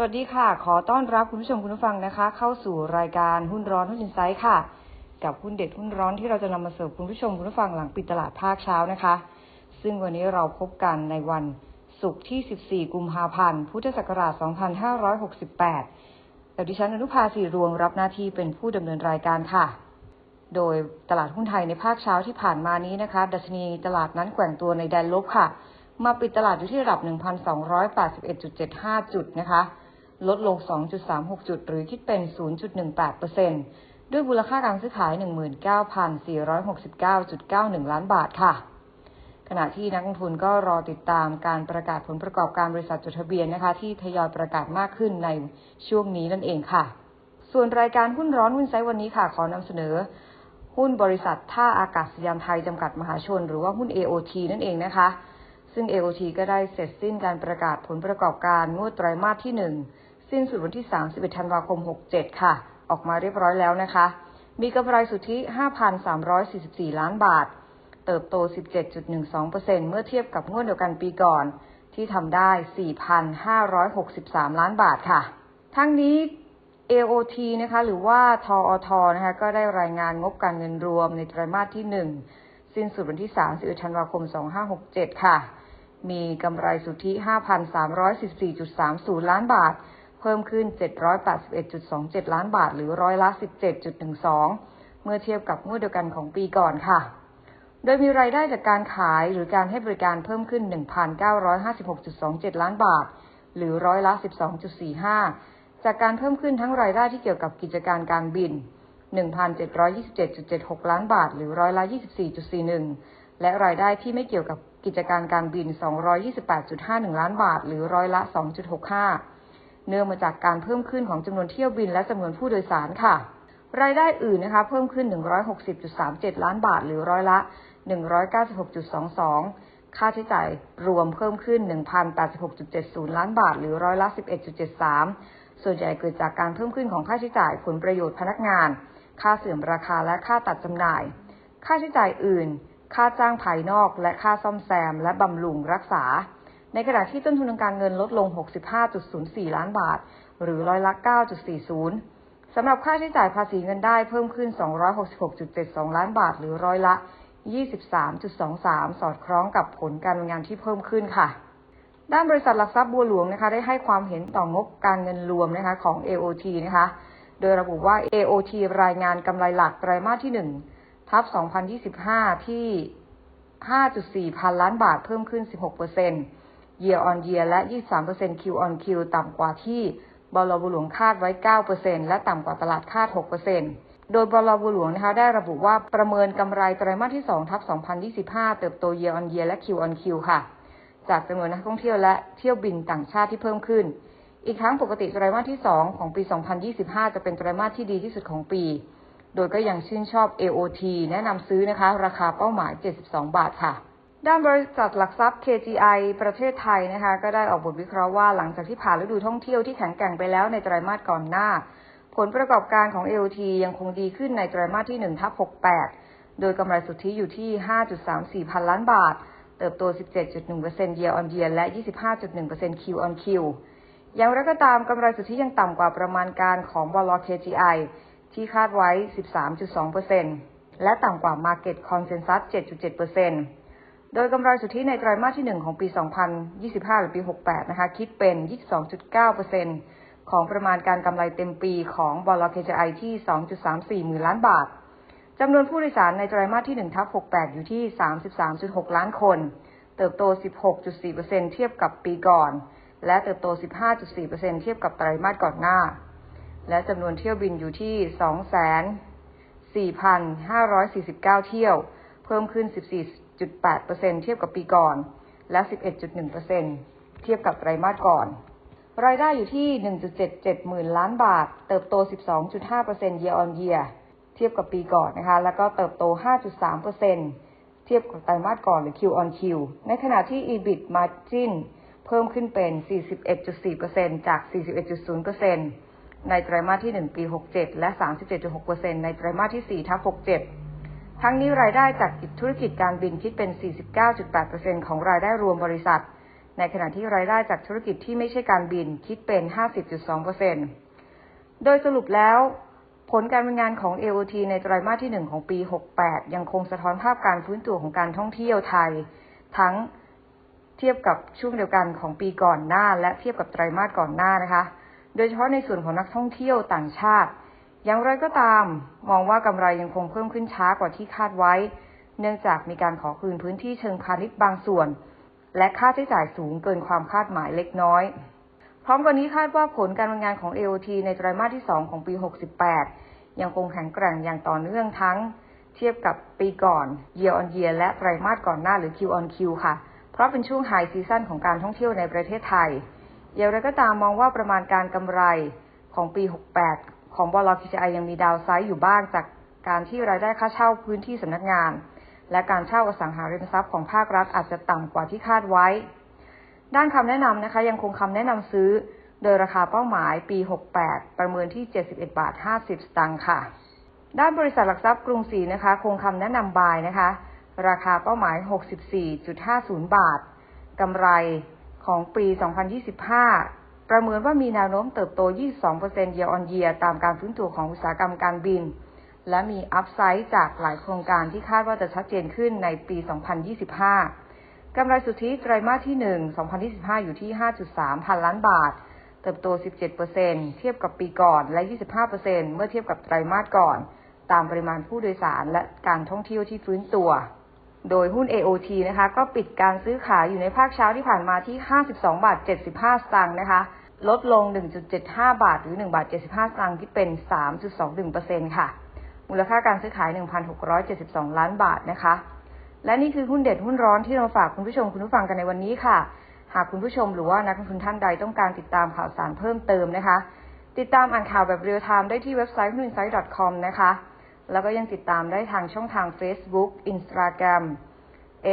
สวัสดีค่ะ ขอต้อนรับคุณผู้ชมคุณผู้ฟังนะคะ เข้าสู่รายการหุ้นร้อนหุ้นอินไซด์ค่ะ กับหุ้นเด็ดหุ้นร้อนที่เราจะนำมาเสิร์ฟคุณผู้ชมคุณผู้ฟังหลังปิดตลาดภาคเช้านะคะ ซึ่งวันนี้เราพบกันในวันศุกร์ที่ 14 กุมภาพันธ์ พุทธศักราช 2568แต่ดิฉันอนุภาสีรวงรับหน้าที่เป็นผู้ดำเนินรายการค่ะ โดยตลาดหุ้นไทยในภาคเช้าที่ผ่านมานี้นะคะ ดัชนีตลาดนั้นแกว่งตัวในแดนลบค่ะ มาปิดตลาดอยู่ที่ระดับ 1,281.75 จุดนะคะ ลดลง 2.36 จุด หรือคิดเป็น 0.18%ด้วยมูลค่าการซื้อขาย 19,469.91 ล้านบาทค่ะ ขณะที่นักลงทุนก็รอติดตามการประกาศผลประกอบการบริษัทจดทะเบียนนะคะ ที่ทยอยประกาศมากขึ้นในช่วงนี้นั่นเองค่ะ ส่วนรายการหุ้นร้อนหุ้นไซต์วันนี้ค่ะ ขอนำเสนอ หุ้นบริษัทท่าอากาศยานไทยจำกัดมหาชน หรือว่าหุ้น AOT นั่นเองนะคะ ซึ่ง AOT ก็ได้เสร็จสิ้นการประกาศผลประกอบการงวดไตรมาสที่ 1 สิ้นสุดวันที่ 31 ธันวาคม 67 ค่ะ ออกมาเรียบร้อยแล้วนะคะ มีกำไรสุทธิ 5,344 ล้านบาท เติบโต 17.12%เมื่อเทียบกับงวดเดียวกันปีก่อน ที่ทำได้ 4,563 ล้านบาทค่ะ ทั้งนี้ AOT นะคะ หรือว่าทออทนะคะ ก็ได้รายงานงบการเงินรวมในไตรมาสที่ 1 สิ้นสุดวันที่ 31 ธันวาคม 2567 ค่ะ มีกำไรสุทธิ 5,314.30 ล้านบาท เพิ่มขึ้น 781.27 ล้านบาท หรือร้อยละ 17.12 เมื่อเทียบกับงวดเดียวกันของปีก่อนค่ะ โดยมีรายได้จากการขายหรือการให้บริการเพิ่มขึ้น 1,956.27 ล้านบาท หรือร้อยละ 12.45 จากการเพิ่มขึ้นทั้งรายได้ที่เกี่ยวกับกิจการการบิน 1,727.76 ล้านบาท หรือร้อยละ 24.41 และรายได้ที่ไม่เกี่ยวกับกิจการการบิน 228.51 ล้านบาท หรือร้อยละ 2.65 เนื่องมาจากการเพิ่มขึ้นของจำนวนเที่ยวบินและจำนวนผู้โดยสารค่ะ รายได้อื่นนะคะเพิ่มขึ้น 160.37 ล้านบาท หรือร้อยละ 196.22 ค่าใช้จ่ายรวมเพิ่มขึ้น 1,086.70 ล้านบาท หรือร้อยละ 11.73 ส่วนใหญ่เกิดจากการเพิ่มขึ้นของค่าใช้จ่ายผลประโยชน์พนักงาน ค่าเสื่อมราคาและค่าตัดจำหน่าย ค่าใช้จ่ายอื่น ค่าจ้างภายนอก และค่าซ่อมแซม และบำรุงรักษา ในขณะที่ต้นทุนทางการเงินลดลง 65.04 ล้านบาท หรือร้อยละ 9.40 สำหรับค่าใช้จ่ายภาษีเงินได้เพิ่มขึ้น 266.72 ล้านบาท หรือร้อยละ 23.23 สอดคล้องกับผลการงานที่เพิ่มขึ้นค่ะด้านบริษัทหลักทรัพย์บัวหลวงนะคะได้ให้ความเห็นต่องบการเงินรวมนะคะของ AOT นะคะ โดยระบุว่า AOT รายงานกำไรหลักไตรมาสที่ 1 ทับ2025 ที่ 5.4 พันล้านบาทเพิ่มขึ้น 16% year on year และ 23% Q on Q ต่ำกว่าที่บลบัวหลวงคาดไว้ 9%และต่ำกว่าตลาดคาด 6%โดยบลบัวหลวงนะคะได้ระบุว่าประเมินกำไรไตรมาสที่ 2 ทับ 2025 เติบโต year on year และ Q on Q ค่ะ จากจำนวนนักท่องเที่ยวและเที่ยวบินต่างชาติที่เพิ่มขึ้น อีกทั้งปกติไตรมาสที่ 2 ของปี 2025 จะเป็นไตรมาสที่ดีที่สุดของปี โดยก็ยังชื่นชอบ AOT แนะนำซื้อนะคะ ราคาเป้าหมาย 72 บาทค่ะ ด้านบริษัทหลักทรัพย์ KGI ประเทศไทยนะคะ ก็ได้ออกบทวิเคราะห์ว่าหลังจากที่ผ่านฤดูท่องเที่ยวที่แข็งแกร่งไปแล้วในไตรมาสก่อนหน้า ผลประกอบการของ AOT ยังคงดีขึ้นในไตรมาสที่1ทับ68 โดยกำไรสุทธิอยู่ที่ 5.34 พันล้านบาท เติบโต 17.1% year on year และ 25.1% Q on Q อย่างไรก็ตามกำไรสุทธิยังต่ำกว่าประมาณการของบล KGI ที่คาดไว้ 13.2%และต่ำกว่า Market Consensus 7.7%โดยกำไรสุทธิในไตรมาสที่ 1 ของปี 2025 หรือปี 68 นะคะ คิดเป็น 22.9%ของประมาณการกำไรเต็มปีของบล KGI ที่ 2.34 หมื่นล้านบาทจำนวนผู้โดยสารในไตรมาสที่1ทับ68 อยู่ที่ 33.6 ล้านคน เติบโต 16.4%เทียบกับปีก่อน และเติบโต 15.4%เทียบกับไตรมาสก่อนหน้า และจำนวนเที่ยวบินอยู่ที่ 24,549 เที่ยว เพิ่มขึ้น 14.8%เทียบกับปีก่อน และ 11.1%เทียบกับไตรมาสก่อน รายได้อยู่ที่ 1.77 หมื่นล้านบาท เติบโต 12.5% year on year เทียบกับปีก่อนนะคะ แล้วก็เติบโต 5.3%เทียบกับไตรมาสก่อนหรือ Q on Q ในขณะที่ EBIT margin เพิ่มขึ้นเป็น 41.4%จาก 41.0% ในไตรมาสที่ 1 ปี 67 และ 37.6%ในไตรมาสที่ 4 ทับ 67 ทั้งนี้รายได้จากธุรกิจการบินคิดเป็น 49.8%ของรายได้รวมบริษัท ในขณะที่รายได้จากธุรกิจที่ไม่ใช่การบินคิดเป็น 50.2%โดยสรุปแล้วผลการดำเนินงานของ AOT ในไตรมาสที่ 1 ของปี 68 ยังคงสะท้อนภาพการฟื้นตัวของการท่องเที่ยวไทย ทั้งเทียบกับช่วงเดียวกันของปีก่อนหน้า และเทียบกับไตรมาสก่อนหน้านะคะ โดยเฉพาะในส่วนของนักท่องเที่ยวต่างชาติ อย่างไรก็ตาม มองว่ากำไรยังคงเพิ่มขึ้นช้ากว่าที่คาดไว้ เนื่องจากมีการขอคืนพื้นที่เชิงพาณิชย์บางส่วน และค่าใช้จ่ายสูงเกินความคาดหมายเล็กน้อย พร้อมกันนี้คาดว่าผลการดำเนินงานของ AOT ในไตรมาสที่ 2 ของปี 68 ยังคงแข็งแกร่งอย่างต่อเนื่องทั้ง เทียบกับปีก่อน year on year และไตรมาสก่อนหน้าหรือ Q on Q ค่ะ เพราะเป็นช่วงไฮซีซั่นของการท่องเที่ยวในประเทศไทย อย่างไรก็ตามมองว่าประมาณการกำไรของปี 68 ของบล KCI ยังมีดาวไซด์อยู่บ้างจากการที่รายได้ค่าเช่าพื้นที่สำนักงาน และการเช่าอสังหาริมทรัพย์ของภาครัฐอาจจะต่ำกว่าที่คาดไว้ ด้านคำแนะนำนะคะ ยังคงคำแนะนำซื้อ โดยราคาเป้าหมายปี 68 ประเมินที่ 71 บาท 50 สตางค์ค่ะ ด้านบริษัทหลักทรัพย์กรุงศรีนะคะ คงคำแนะนำบายนะคะ ราคาเป้าหมาย 64.50 บาทกำไร ของปี 2025 ประเมินว่ามีแนวโน้มเติบโต 22% year on year ตามการฟื้นตัวของอุตสาหกรรมการบิน และมีอัพไซด์จากหลายโครงการที่คาดว่าจะชัดเจนขึ้นในปี 2025 กำไรสุทธิไตรมาสที่ 1 2025 อยู่ที่ 5.3 พันล้านบาท เติบโต 17%เทียบกับปีก่อนและ 25%เมื่อเทียบกับไตรมาสก่อน ตามปริมาณผู้โดยสารและการท่องเที่ยวที่ฟื้นตัว โดยหุ้น AOT นะคะ ก็ปิดการซื้อขายอยู่ในภาคเช้าที่ผ่านมาที่ 52 บาท 75 สตางค์นะคะ ลดลง 1.75 บาท หรือ 1 บาท 75 สตางค์ที่เป็น 3.21%ค่ะ มูลค่าการซื้อขาย 1,672 ล้านบาทนะคะ และนี่คือหุ้นเด็ดหุ้นร้อนที่เราฝากคุณผู้ชมคุณผู้ฟังกันในวันนี้ค่ะ หากคุณผู้ชมหรือว่านักลงทุนท่านใดต้องการติดตามข่าวสารเพิ่มเติมนะคะ ติดตามอ่านข่าวแบบเรียลไทม์ได้ที่เว็บไซต์หุ้น insight com นะคะ แล้วก็ยังติดตามได้ทางช่องทาง Facebook Instagram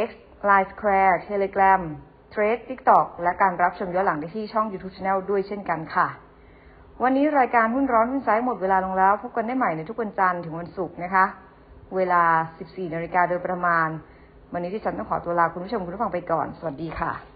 X Line Square Telegram Trade TikTok และการรับชมย้อนหลังได้ที่ช่อง YouTube Channel ด้วยเช่นกันค่ะ วันนี้รายการหุ้นร้อนหุ้นไซด์หมดเวลาลงแล้ว พบกันได้ใหม่ในทุกวันจันทร์ถึงวันศุกร์นะคะ เวลา 14นาฬิกาโดยประมาณ วันนี้ที่ฉันต้องขอตัวลาคุณผู้ชมคุณผู้ฟังไปก่อน สวัสดีค่ะ